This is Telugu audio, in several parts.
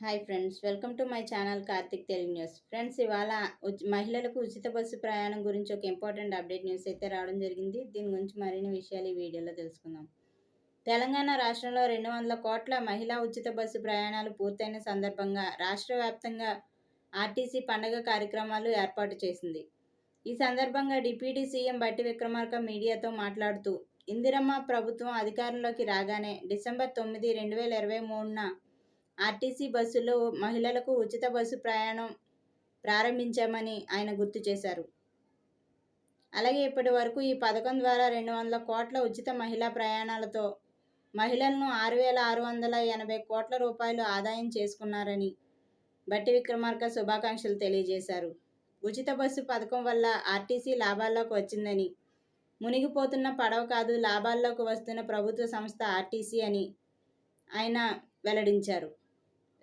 Hi friends welcome to my channel Karthik Telugu news. Friends ఇవాళ మహిళలకు ఉచిత బస్సు ప్రయాణం గురించి ఒక ఇంపార్టెంట్ అప్డేట్ న్యూస్ అయితే రావడం జరిగింది. దీని గురించి మరిన్ని విషయాలు ఈ వీడియోలో తెలుసుకుందాం. తెలంగాణ రాష్ట్రంలో రెండు వందల కోట్ల మహిళా ఉచిత బస్సు ప్రయాణాలు పూర్తయిన సందర్భంగా రాష్ట్ర వ్యాప్తంగా ఆర్టీసీ పండగ కార్యక్రమాలు ఏర్పాటు చేసింది. ఈ సందర్భంగా డిప్యూటీ సీఎం బట్టి విక్రమార్క మీడియాతో మాట్లాడుతూ ఇందిరమ్మ ప్రభుత్వం అధికారంలోకి రాగానే డిసెంబర్ తొమ్మిది రెండు వేల ఇరవై మూడున ఆర్టీసీ బస్సులో మహిళలకు ఉచిత బస్సు ప్రయాణం ప్రారంభించామని ఆయన గుర్తు చేశారు. అలాగే ఇప్పటి వరకు ఈ పథకం ద్వారా రెండు వందల కోట్ల ఉచిత మహిళా ప్రయాణాలతో మహిళలను ఆరు వేల ఆరు వందల ఎనభై కోట్ల రూపాయలు ఆదాయం చేసుకున్నారని బట్టి విక్రమార్క శుభాకాంక్షలు తెలియజేశారు. ఉచిత బస్సు పథకం వల్ల ఆర్టీసీ లాభాల్లోకి వచ్చిందని మునిగిపోతున్న పడవ కాదు లాభాల్లోకి వస్తున్న ప్రభుత్వ సంస్థ ఆర్టీసీ అని ఆయన వెల్లడించారు.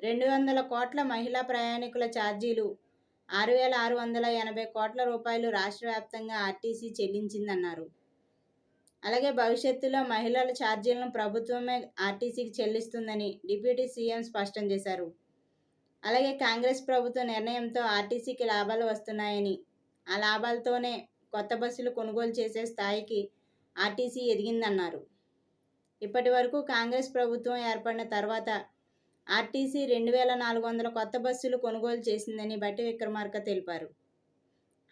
రెండు వందల కోట్ల మహిళా ప్రయాణికుల ఛార్జీలు ఆరు వేల ఆరు వందల ఎనభై కోట్ల రూపాయలు రాష్ట్ర వ్యాప్తంగా ఆర్టీసీ చెల్లించిందన్నారు. అలాగే భవిష్యత్తులో మహిళల ఛార్జీలను ప్రభుత్వమే ఆర్టీసీకి చెల్లిస్తుందని డిప్యూటీ సీఎం స్పష్టం చేశారు. అలాగే కాంగ్రెస్ ప్రభుత్వ నిర్ణయంతో ఆర్టీసీకి లాభాలు వస్తున్నాయని ఆ లాభాలతోనే కొత్త బస్సులు కొనుగోలు చేసే స్థాయికి ఆర్టీసీ ఎదిగిందన్నారు. ఇప్పటి వరకు కాంగ్రెస్ ప్రభుత్వం ఏర్పడిన తర్వాత ఆర్టీసీ రెండు వేల నాలుగు వందల కొత్త బస్సులు కొనుగోలు చేసిందని బట్టి విక్రమార్క తెలిపారు.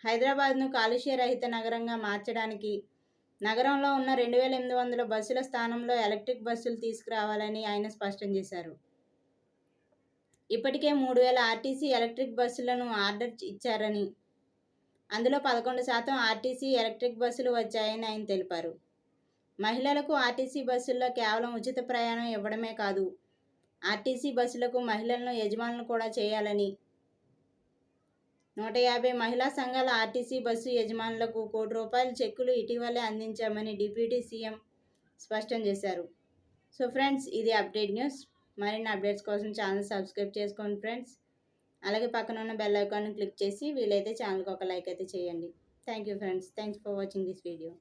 హైదరాబాద్ను కాలుష్య రహిత నగరంగా మార్చడానికి నగరంలో ఉన్న రెండు వేల ఎనిమిది వందల బస్సుల స్థానంలో ఎలక్ట్రిక్ బస్సులు తీసుకురావాలని ఆయన స్పష్టం చేశారు. ఇప్పటికే మూడు వేల ఆర్టీసీ ఎలక్ట్రిక్ బస్సులను ఆర్డర్ ఇచ్చారని అందులో పదకొండు శాతం ఆర్టీసీ ఎలక్ట్రిక్ బస్సులు వచ్చాయని ఆయన తెలిపారు. మహిళలకు ఆర్టీసీ బస్సుల్లో కేవలం ఉచిత ప్రయాణం ఇవ్వడమే కాదు ఆర్టీసీ బస్సులకు మహిళలను యజమానులు కూడా చేయాలని. నూట యాభై మహిళా సంఘాల ఆర్టీసీ బస్సు యజమానులకు కోటి రూపాయల చెక్కులు ఇటీవలే అందించామని డిప్యూటీ సీఎం స్పష్టం చేశారు. సో ఫ్రెండ్స్ ఇది అప్డేట్ న్యూస్. మరిన్ని అప్డేట్స్ కోసం ఛానల్ సబ్స్క్రైబ్ చేసుకోండి ఫ్రెండ్స్. అలాగే పక్కన ఉన్న బెల్ ఐకాన్ క్లిక్ చేసి వీలైతే ఛానల్కి ఒక లైక్ అయితే చేయండి. Thank you friends. Thanks for watching this video.